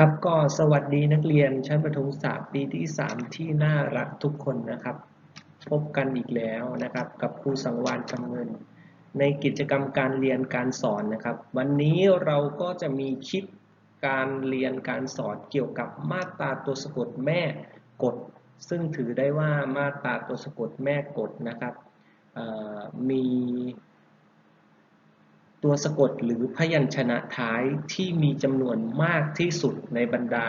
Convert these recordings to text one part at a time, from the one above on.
ครับก็สวัสดีนักเรียนชั้นประถมศึกษาปีที่ 3 ที่น่ารักทุกคนนะครับ พบกันอีกแล้วนะครับ กับครูสังวานคำเงิน ในกิจกรรมการเรียนการสอนนะครับ วันนี้เราก็จะมีคลิปการเรียนการสอนเกี่ยวกับมาตราตัวสะกดแม่กฎซึ่งถือได้ว่ามาตราตัวสะกดแม่กฎนะครับมี ตัวสะกดหรือพยัญชนะท้ายที่มีจำนวนมากที่สุดในบรรดา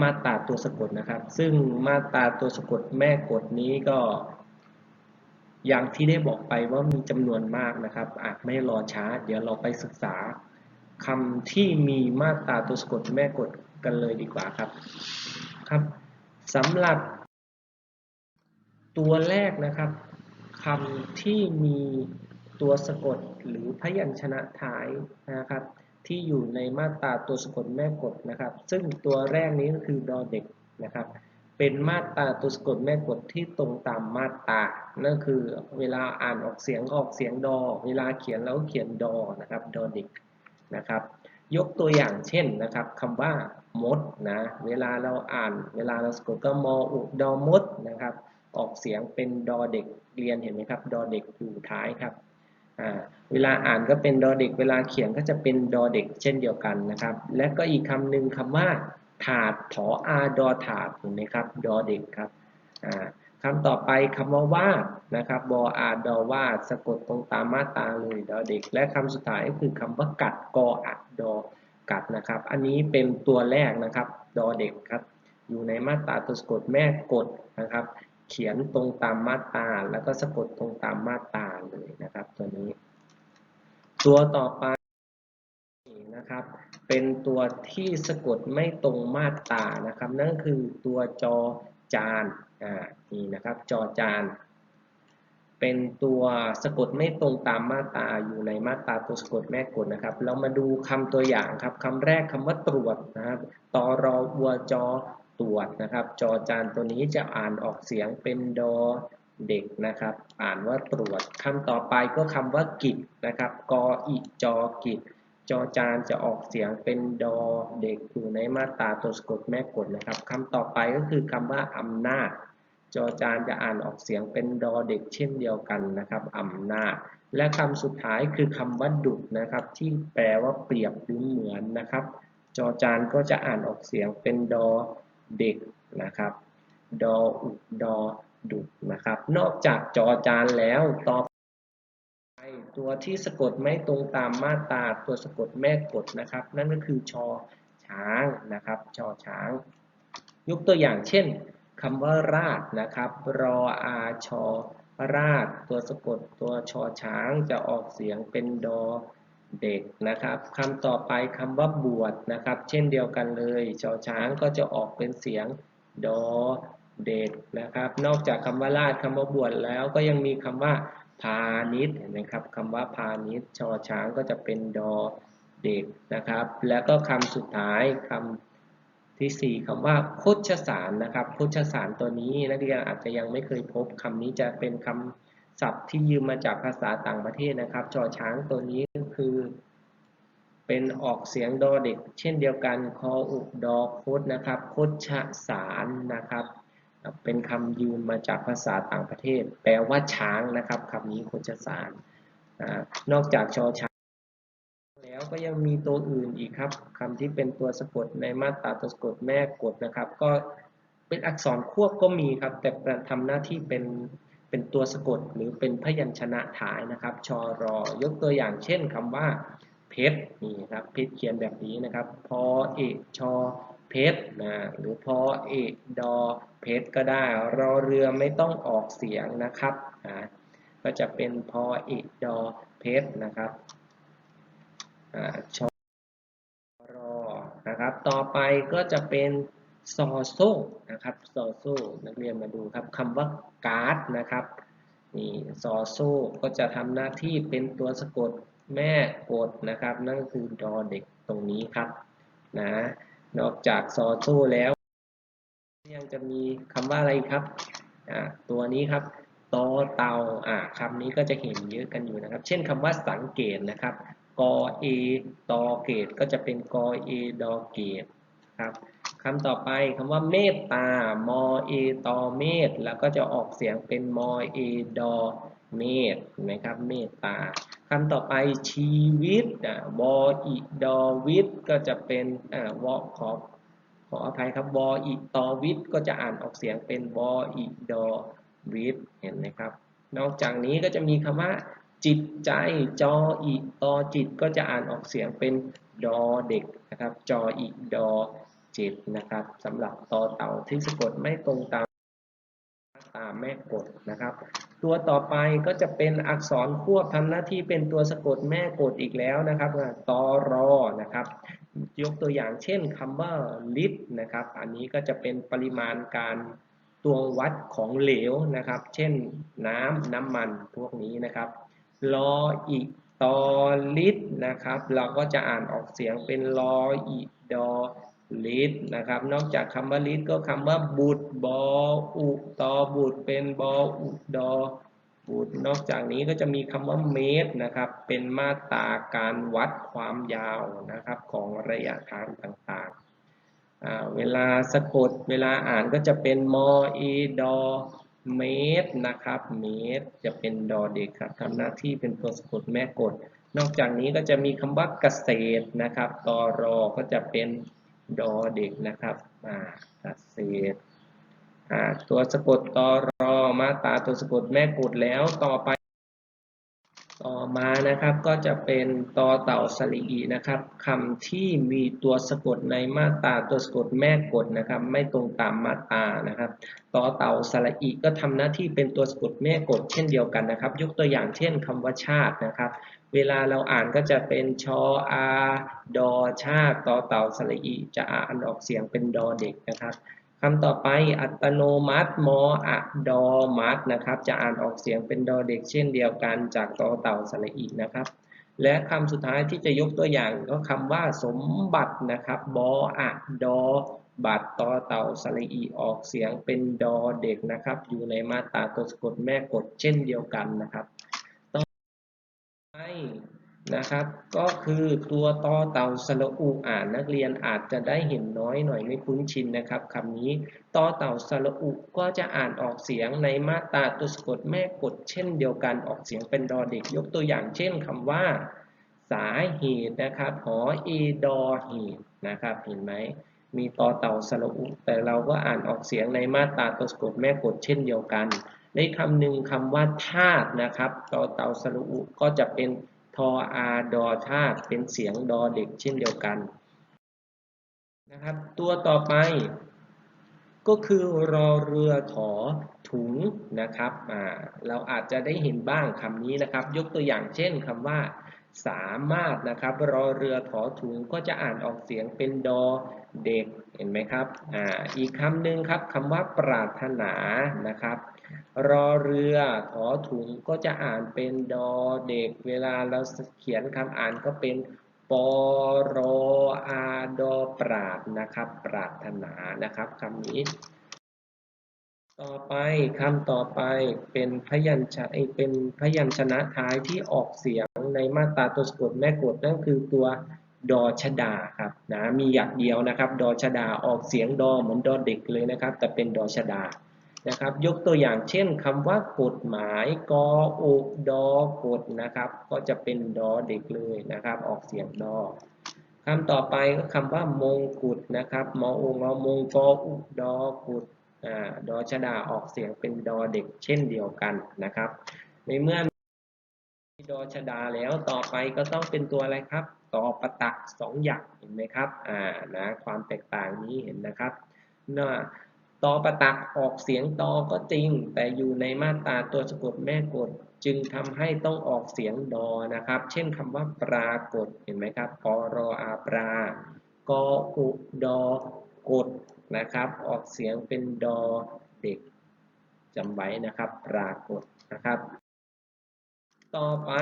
มาตราตัวสะกดนะครับ ซึ่งมาตราตัวสะกดแม่กฎนี้ก็ อย่างที่ได้บอกไปว่ามีจำนวนมากนะครับ อาจไม่รอช้า เดี๋ยวเราไปศึกษาคำที่มีมาตราตัวสะกดแม่กฎกันเลยดีกว่าครับครับสำหรับตัวแรกนะครับคำที่มี ตัวสะกดหรือพยัญชนะท้ายนะครับ ที่อยู่ในมาตราตัวสะกดแม่กฎนะครับ ซึ่งตัวแรกนี้ก็คือดอเด็กนะครับ เป็นมาตราตัวสะกดแม่กฎที่ตรงตามมาตรานั่นคือเวลาอ่านออกเสียงออกเสียงดอ เวลาเขียนแล้วเขียนดอนะครับดอเด็กนะครับ ยกตัวอย่างเช่นนะครับคำว่ามดนะเวลาเราอ่านเวลาเราสะกดก็มออุดอมดนะครับ ออกเสียงเป็นดอเด็กเรียนเห็นไหมครับ ดอเด็กอยู่ท้ายครับ เวลาอ่านก็เป็นดอเด็ก เวลาเขียนก็จะเป็นดอเด็ก เช่นเดียวกันนะครับ และก็อีกคำหนึ่งคำว่าถาดถออาดอถาดเห็นไหมครับดอเด็กครับคำต่อไปคำว่าวาดนะครับบออาดอวาดสะกดตรงตามมาตาเลยดอเด็ก และคำสุดท้ายก็คือคำว่ากัดกออัดดอกัดนะครับ อันนี้เป็นตัวแรกนะครับดอเด็กครับ อยู่ในมาตราตัวสะกดแม่กดนะครับ เขียนตรงตามมาตราแล้วก็สะกดตรงตามมาตรา เลยนะครับ ตัวนี้ ตัวต่อไปนะครับ เป็นตัวที่สะกดไม่ตรงมาตรานะครับ นั่นคือตัวจอจานอ่านี่นะครับ จอจานเป็นตัวสะกดไม่ตรงตามมาตราอยู่ในมาตราตัวสะกดแม่กดนะครับ เรามาดูคำตัวอย่างครับคำแรกคำว่าตรวจนะครับตอรอวัวจอตรวจนะครับ จอจานตัวนี้จะอ่านออกเสียงเป็นดอ เด็กนะครับ อ่านว่าตรวจคำต่อไปก็คำว่ากิจนะครับ กออิจอกิจจอจานจะออกเสียงเป็นดอเด็กอยู่ในมาตราตัวสะกดแม่กดนะครับคำต่อไปก็คือคำว่าอำนาจ จอจานจะอ่านออกเสียงเป็นดอเด็กเช่นเดียวกันนะครับอำนาจ และคำสุดท้ายคือคำว่าดุดนะครับ ที่แปลว่าเปรียบหรือเหมือนนะครับ จอจานก็จะอ่านออกเสียงเป็นดอเด็กนะครับ ดออุดอ ดุนะครับ นอกจากจอจานแล้วต่อไปตัวที่สะกดไม่ตรงตามมาตราตัวสะกดแม่กดนะครับ นั่นก็คือชอช้างนะครับชอช้าง ยกตัวอย่างเช่นคำว่าราดนะครับรออาชอราดตัวสะกดตัวชอช้างจะออกเสียงเป็นดอเด็กนะครับคำต่อไปคำว่าบวชนะครับ เช่นเดียวกันเลยชอช้างก็จะออกเป็นเสียงดอ เด็กนะครับ นอกจากคำว่าราชคำว่าบวชแล้วก็ยังมีคำว่าพาณิชย์เห็นไหมครับคำว่าพาณิชย์ชอช้างก็จะเป็นดอเด็กนะครับ แล้วก็คำสุดท้ายคำที่ 4คำว่าโคชสารนะครับโคชสารตัวนี้นักเรียนอาจจะยังไม่เคยพบคำนี้จะเป็นคำศัพท์ที่ยืมมาจากภาษาต่างประเทศนะครับชอช้างตัวนี้ก็คือเป็นออกเสียงดอเด็ก เช่นเดียวกันคออุดอโคดนะครับโคชสารนะครับ เป็นคำยืมมาจากภาษาต่างประเทศ แปลว่าช้างนะครับคำนี้โคจสารนอกจากชอช้างแล้วก็ยังมีตัวอื่นอีกครับคำที่เป็นตัวสะกดในมาตราตัวสะกดแม่กดนะครับ ก็เป็นอักษรควบก็มีครับ แต่ทำหน้าที่เป็นเป็นตัวสะกดหรือเป็นพยัญชนะถ่ายนะครับ ชอรอยกตัวอย่างเช่นคำว่าเพชรนี่ครับเพชรเขียนแบบนี้นะครับพอเอกชอ เพชรนะหรือพอเอกดอเพชรก็ได้รอเรือไม่ต้องออกเสียงนะครับนะก็จะเป็นพอเอกดอเพชรนะครับชอรอนะครับ ต่อไปก็จะเป็นซอโซ่นะครับซอโซ่นักเรียนมาดูครับคำว่าการ์ดนะครับนี่ซอโซ่ก็จะทำหน้าที่เป็นตัวสะกดแม่กดนะครับ นั่นคือดอเด็กตรงนี้ครับนะ นอกจากซอโซ่แล้ว ยังจะมีคำว่าอะไรครับอ่าตัวนี้ครับตอเตาอ่าคำนี้ก็จะเห็นเยอะกันอยู่นะครับ เช่นคำว่าสังเกตนะครับกอเอตอเกตก็จะเป็นกอเอดอเกตครับคำต่อไปคำว่าเมตตามอเอตอเมตแล้วก็จะออกเสียงเป็นมอเอดอเมตเห็นไหมครับเมตตา คำต่อไปชีวิตอ่าวออีดอวิทก็จะเป็นอ่าวอขอขออภัยครับวออีตอวิทก็จะอ่านออกเสียงเป็นวออีดอวิทเห็นไหมครับ นอกจากนี้ก็จะมีคำว่า จิตใจจออีตอจิตก็จะอ่านออกเสียงเป็นดอเด็กนะครับ จออีดอจิตนะครับสำหรับตอเต่าที่สะกดไม่ตรงตามตามแม่กฎนะครับ ตัวต่อไปก็จะเป็นอักษรควบทำหน้าที่เป็นตัวสะกดแม่กฎอีกแล้วนะครับตอรอนะครับ ยกตัวอย่างเช่นคำว่าลิตรนะครับ อันนี้ก็จะเป็นปริมาณการตวงวัดของเหลวนะครับ เช่นน้ำน้ำมันพวกนี้นะครับลออีตอลิตรนะครับ เราก็จะอ่านออกเสียงเป็นลออีดอ ลิตรนะครับ นอกจากคำว่าลิตรก็คำว่าบุตรบออุตอบุตรเป็นบออุดอบุตรนอกจากนี้ก็จะมีคำว่าเมตรนะครับ เป็นมาตราการวัดความยาวนะครับของระยะทางต่างๆ เวลาสะกดเวลาอ่านก็จะเป็นมอเอดอเมตรนะครับ เมตรจะเป็นดอเด็กครับทำหน้าที่เป็นตัวสะกดแม่กด นอกจากนี้ก็จะมีคำว่าเกษตรนะครับตอรอก็จะเป็น ดอเด็กนะครับมาเกษตรอ่าตัวสะกดตอรอมาตาตัวสะกดแม่กดแล้วต่อไป ต่อมานะครับก็จะเป็นตอเต่าสลีอีนะครับคำที่มีตัวสะกดในมาตราตัวสะกดแม่กดนะครับ ไม่ตรงตามมาตรานะครับตอเต่าสลีอีก็ทำหน้าที่เป็นตัวสะกดแม่กดเช่นเดียวกันนะครับ ยกตัวอย่างเช่นคำว่าชาตินะครับ เวลาเราอ่านก็จะเป็นชออาดอชาติตอเต่าสลีอีจะอ่านออกเสียงเป็นดอเด็กนะครับ คำต่อไปอัตโนมัติมออะดอมัตนะครับ จะอ่านออกเสียงเป็นดอเด็กเช่นเดียวกันจากตอเต่าสระอีนะครับ และคำสุดท้ายที่จะยกตัวอย่างก็คำว่าสมบัตินะครับบออะดอบัตรตอเต่าสระอีออกเสียงเป็นดอเด็กนะครับ อยู่ในมาตราตัวสะกดแม่กดเช่นเดียวกันนะครับ ต่อไป นะครับ ก็คือตัวตอเต่าสระอูอ่านนักเรียนอาจจะได้เห็นน้อยหน่อยไม่คุ้นชินนะครับคำนี้ตอเต่าสระอุก็จะอ่านออกเสียงในมาตราตัวสะกดแม่กด เช่นเดียวกันออกเสียงเป็นดอเด็กยกตัวอย่างเช่นคำว่า สาเหตุนะครับหอเอดอเหตุนะครับเห็นไหมมีตอเต่าสระอุ แต่เราก็อ่านออกเสียงในมาตราตัวสะกดแม่กดเช่นเดียวกัน ในคำหนึ่งคำว่าธาตุนะครับ ตอเต่าสระอุก็จะเป็น ทออาดอธาตุเป็นเสียงดอเด็กเช่นเดียวกันนะครับ ตัวต่อไป ก็คือรอเรือถอถุงนะครับเราอาจจะได้เห็นบ้างคำนี้นะครับ ยกตัวอย่างเช่นคำว่า สามารถนะครับ รอเรือถอถุงก็จะอ่านออกเสียงเป็นดอเด็กเห็นไหมครับออีกคำหนึ่งครับคำว่าปรารถนานะครับ รอเรือถอถุงก็จะอ่านเป็นดอเด็ก เวลาเราเขียนคำอ่านก็เป็นปอรออาดอปราดนะครับ ปรารถนานะครับคำนี้ ต่อไปคำต่อไปเป็นพยัญชนะเป็นพยัญชนะท้ายที่ออกเสียงในมาตราตัวสะกดแม่กดนั่นคือตัวดอชดาครับนะมีอย่างเดียวนะครับ ดอชดาออกเสียงดอเหมือนดอเด็กเลยนะครับ แต่เป็นดอชดา นะครับ ยกตัวอย่างเช่นคำว่ากฎหมายกออุดอกฎนะครับ ก็จะเป็นดอเด็กเลยนะครับ ออกเสียงดอคำต่อไปก็คำว่ามงกุฎนะครับมอองอมงกออุดอกุฎอ่าดอชดาออกเสียงเป็นดอเด็กเช่นเดียวกันนะครับ ในเมื่อมีดอชดาแล้วต่อไปก็ต้องเป็นตัวอะไรครับต่อประตักสองหยักเห็นไหมครับอ่านะความแตกต่างนี้เห็นนะครับนะ ตอประตักออกเสียงตอก็จริง แต่อยู่ในมาตราตัวสะกดแม่กด จึงทำให้ต้องออกเสียงดอนะครับ เช่นคำว่าปรากฏเห็นไหมครับปรออาปรากออุดอกดนะครับ ออกเสียงเป็นดอเด็กจำไว้นะครับ ปรากฏนะครับ ต่อไป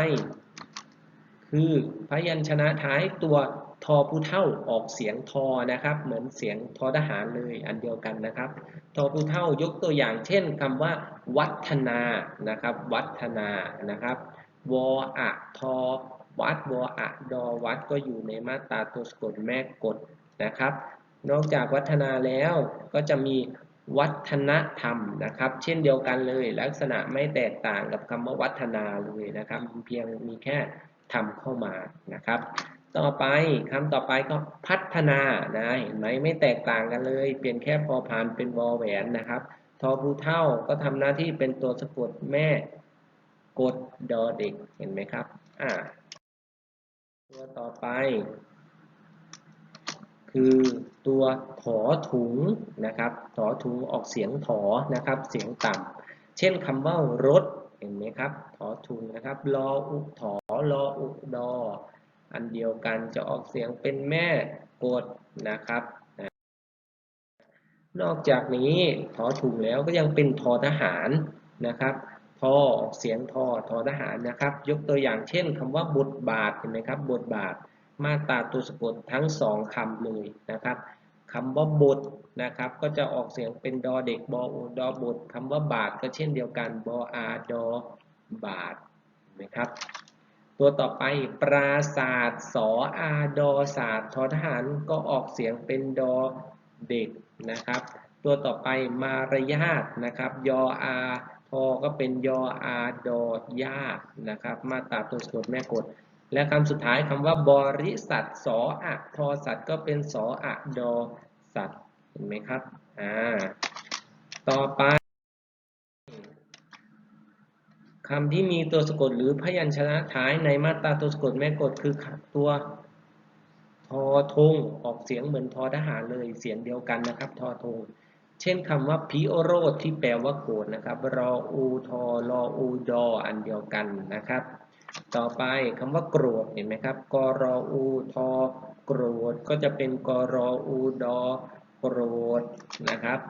คือพยัญชนะท้ายตัวทอผู้เท่าออกเสียงทอนะครับ เหมือนเสียงทอทหารเลยอันเดียวกันนะครับ ทอผู้เท่ายกตัวอย่าง เช่นคำว่า วัฒนานะครับ วัฒนานะครับวออะทอวัดวออะดอวัดก็อยู่ในมาตราตัวสะกดแม่กดนะครับ นอกจากวัฒนาแล้วก็จะมีวัฒนธรรมนะครับ เช่นเดียวกันเลย ลักษณะไม่แตกต่างกับคำว่าวัฒนาเลยนะครับ เพียงมีแค่ ทำเข้ามานะครับ ต่อไปคำต่อไปก็พัฒนานะเห็นไหมไม่แตกต่างกันเลย เปลี่ยนแค่พอพานเป็นวอแหวนนะครับทอภูเท่าก็ทำหน้าที่เป็นตัวสะกดแม่กดดอเด็กเห็นไหมครับอ่าตัวต่อไป คือตัวถอถุงนะครับถอถุงออกเสียงถอนะครับเสียงต่ำเช่นคำว่ารถเห็นไหมครับถอถุงนะครับรออุถอ รออุดอ อันเดียวกันจะออกเสียงเป็นแม่กดนะครับ นอกจากนี้ทอถุงแล้วก็ยังเป็นทอทหารนะครับทอออกเสียงทอทอทหารนะครับ ยกตัวอย่างเช่นคำว่าบทบาทเห็นไหมครับ บทบาท มาตราตัวสะกดทั้งสองคำเลยนะครับคำว่าบทนะครับ ก็จะออกเสียงเป็นดอเด็กบออูดอบทคำว่าบาทก็เช่นเดียวกันบออาดอบาทเห็นไหมครับ ตัวต่อไปปราศาสตร์สออาดอศาสตร์ทอทหารก็ออกเสียงเป็นดอเด็กนะครับ ตัวต่อไปมารยาทนะครับยออาทอก็เป็นยออาดอยานะครับ มาตราตัวสะกดแม่กด และคำสุดท้ายคำว่าบริษัทสออะทอสัตว์ก็เป็นสออะดอสัตว์เห็นไหมครับอ่าต่อไป คำที่มีตัวสะกดหรือพยัญชนะท้ายในมาตราตัวสะกดแม่กดคือตัวทอทงออกเสียงเหมือนทอทหารเลยเสียงเดียวกันนะครับทอทงเช่นคำว่าพิโอโรธที่แปลว่าโกรธนะครับ รออูทอรออูดออันเดียวกันนะครับ ต่อไปคำว่าโกรธเห็นไหมครับกรออูทอโกรธก็จะเป็นกรออูดอโกรธนะครับ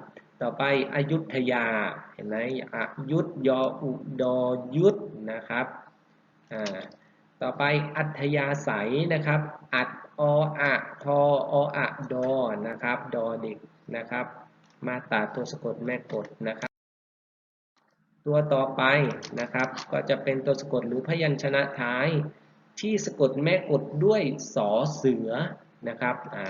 ต่อไปอยุธยาเห็นไหมอยุธยออุดอยุธนะครับอ่าต่อไปอัธยาศัยนะครับ อัดออะทอออะดอนะครับดอเด็กนะครับ มาตาตัวสะกดแม่กดนะครับ ตัวต่อไปนะครับก็จะเป็นตัวสะกดหรือพยัญชนะท้ายที่สะกดแม่กดด้วยสอเสือนะครับอ่า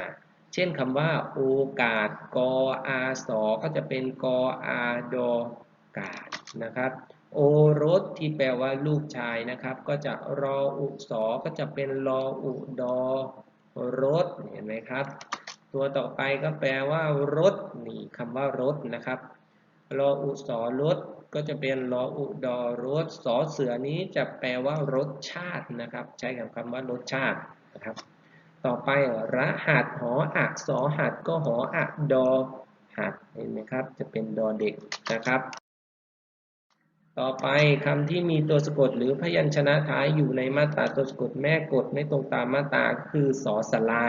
เช่นคำว่า โอกาสกออาสอก็จะเป็นกออาดอกาศนะครับ โอรสที่แปลว่าลูกชายนะครับ ก็จะรออุสอก็จะเป็นรออุดอรถเห็นไหมครับ ตัวต่อไปก็แปลว่ารถนี่คำว่ารถนะครับรออุสอรถก็จะเป็นรออุดอรถสอเสือนี้จะแปลว่ารสชาตินะครับ ใช้กับคำว่ารสชาตินะครับ ต่อไปรหัสหออักสอหัดก็หออักดอหัดเห็นไหมครับ จะเป็นดอเด็กนะครับ ต่อไปคำที่มีตัวสะกดหรือพยัญชนะท้ายอยู่ในมาตราตัวสะกดแม่กดไม่ตรงตามมาตราคือสอสลา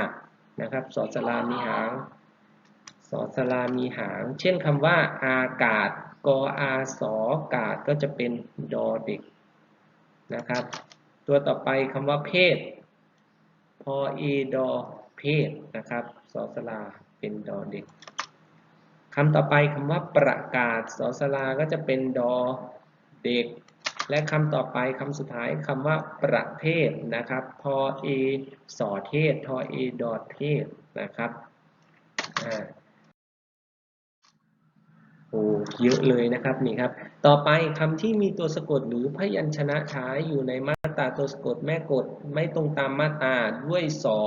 นะครับสอสลามีหางสอสลามีหาง เช่นคำว่าอากาศกออาสอกาศก็จะเป็นดอเด็กนะครับ ตัวต่อไปคำว่าเพศ อเอดอเพศนะครับสอสลาเป็นดอเด็กคำต่อไปคำว่าประกาศสอสลาก็จะเป็นดอเด็ก และคำต่อไปคำสุดท้ายคำว่าประเทศนะครับพอเอสอเทศทอเอดอเทศนะครับอ่า โอ้เยอะเลยนะครับนี่ครับ ต่อไปคำที่มีตัวสะกดหรือพยัญชนะท้ายอยู่ในมาตราตัวสะกดแม่กดไม่ตรงตามมาตราด้วยสอ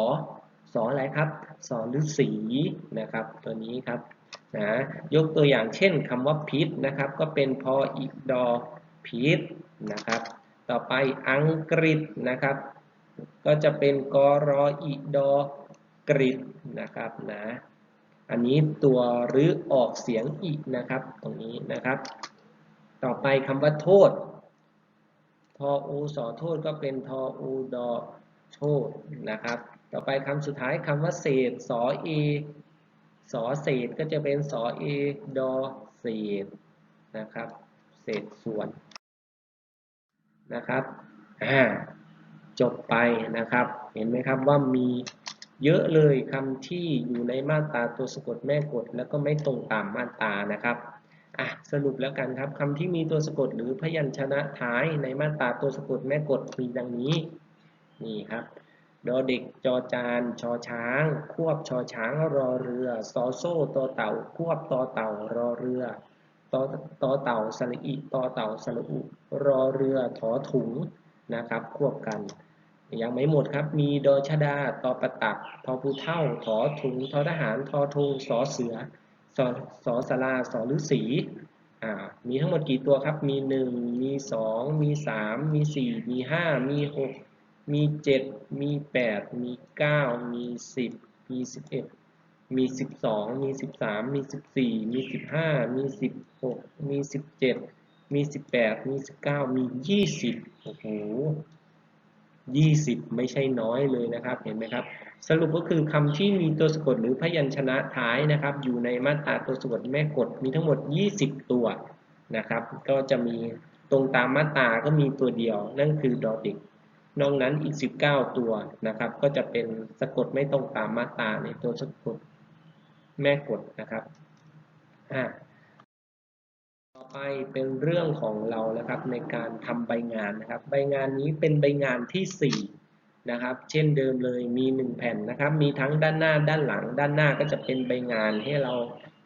สออะไรครับสอหรือสีนะครับ ตัวนี้ครับนะยกตัวอย่างเช่นคำว่าพิษนะครับ ก็เป็นพออีกดอพิษนะครับ ต่อไปอังกฤษนะครับ ก็จะเป็นกรออีดอกริดนะครับนะ อันนี้ตัวหรือออกเสียงอีกนะครับ ตรงนี้นะครับ ต่อไปคำว่าโทษ ทออูสอโทษก็เป็นทออูดอโทษนะครับ ต่อไปคำสุดท้ายคำว่าเศษสอเอสอเศษก็จะเป็นสอเอดอเศษนะครับ เศษส่วนนะครับอ่าจบไปนะครับ เห็นไหมครับว่ามี เยอะเลยคำที่อยู่ในมาตราตัวสะกดแม่กดแล้วก็ไม่ตรงตามมาตรานะครับอะสรุปแล้วกันครับคำที่มีตัวสะกดหรือพยัญชนะท้ายในมาตราตัวสะกดแม่กดมีดังนี้นี่ครับดอเด็กจอจานชอช้าง ควบชอช้างรอเรือซอโซ่ตอเต่า ควบตอเต่ารอเรือตอตอเต่าสระอิตอเต่าสระอุรอเรือถอถุงนะครับ ควบกัน ยังไม่หมดครับ มีดอชดาตอประตักทอภูเท่าถอถุงทอทหารทอทงสอเสือสอสอสลาสอฤาษีอ่ามีทั้งหมดกี่ตัวครับ มีหนึ่งมีสองมีสามมีสี่มีห้ามีหกมีเจ็ดมีแปดมีเก้ามีสิบมีสิบเอ็ดมีสิบสองมีสิบสามมีสิบสี่มีสิบห้ามีสิบหกมีสิบเจ็ดมีสิบแปดมีสิบเก้ามียี่สิบโอ้โห ยี่สิบไม่ใช่น้อยเลยนะครับ เห็นไหมครับ สรุปก็คือคำที่มีตัวสะกดหรือพยัญชนะท้ายนะครับ อยู่ในมาตราตัวสะกดแม่กดมีทั้งหมด 20 ตัวนะครับ ก็จะมีตรงตามมาตราก็มีตัวเดียว นั่นคือดอเด็กนอกนั้นอีก 19 ตัวนะครับ ก็จะเป็นสะกดไม่ตรงตามมาตราในตัวสะกดแม่กดนะครับอ่า ไปเป็นเรื่องของเรานะครับในการทำใบงานนะครับ ใบงานนี้เป็นใบงานที่4นะครับ เช่นเดิมเลยมี 1 แผ่นนะครับ มีทั้งด้านหน้าด้านหลัง ด้านหน้าก็จะเป็นใบงานให้เรา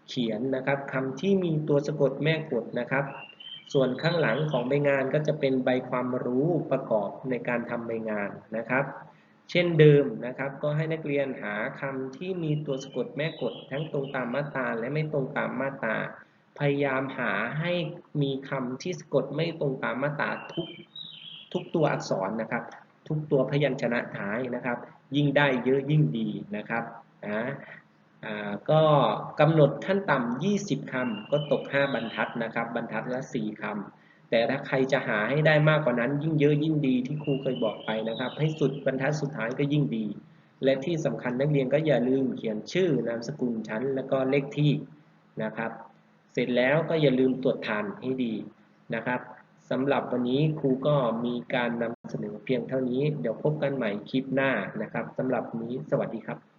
เขียนนะครับคำที่มีตัวสะกดแม่กดนะครับ ส่วนข้างหลังของใบงานก็จะเป็นใบความรู้ประกอบในการทำใบงานนะครับ เช่นเดิมนะครับ ก็ให้นักเรียนหาคำที่มีตัวสะกดแม่กดทั้งตรงตามมาตราและไม่ตรงตามมาตรา พยายามหาให้มีคำที่สะกดไม่ตรงตามมาตราทุกทุกตัวอักษรนะครับ ทุกตัวพยัญชนะท้ายนะครับ ยิ่งได้เยอะยิ่งดีนะครับนะอ่าก็กำหนดขั้นต่ำ 20 คำ ก็ตก 5 บรรทัดนะครับ บรรทัดละ 4 คำ แต่ถ้าใครจะหาให้ได้มากกว่านั้น ยิ่งเยอะยิ่งดีที่ครูเคยบอกไปนะครับ ให้สุดบรรทัดสุดท้ายก็ยิ่งดี และที่สำคัญนักเรียนก็อย่าลืมเขียนชื่อนามสกุลชั้น แล้วก็เลขที่นะครับ เสร็จแล้วก็อย่าลืมตรวจทานให้ดีนะครับสำหรับวันนี้ครูก็มีการนำเสนอเพียงเท่านี้ เดี๋ยวพบกันใหม่คลิปหน้านะครับสำหรับนี้สวัสดีครับ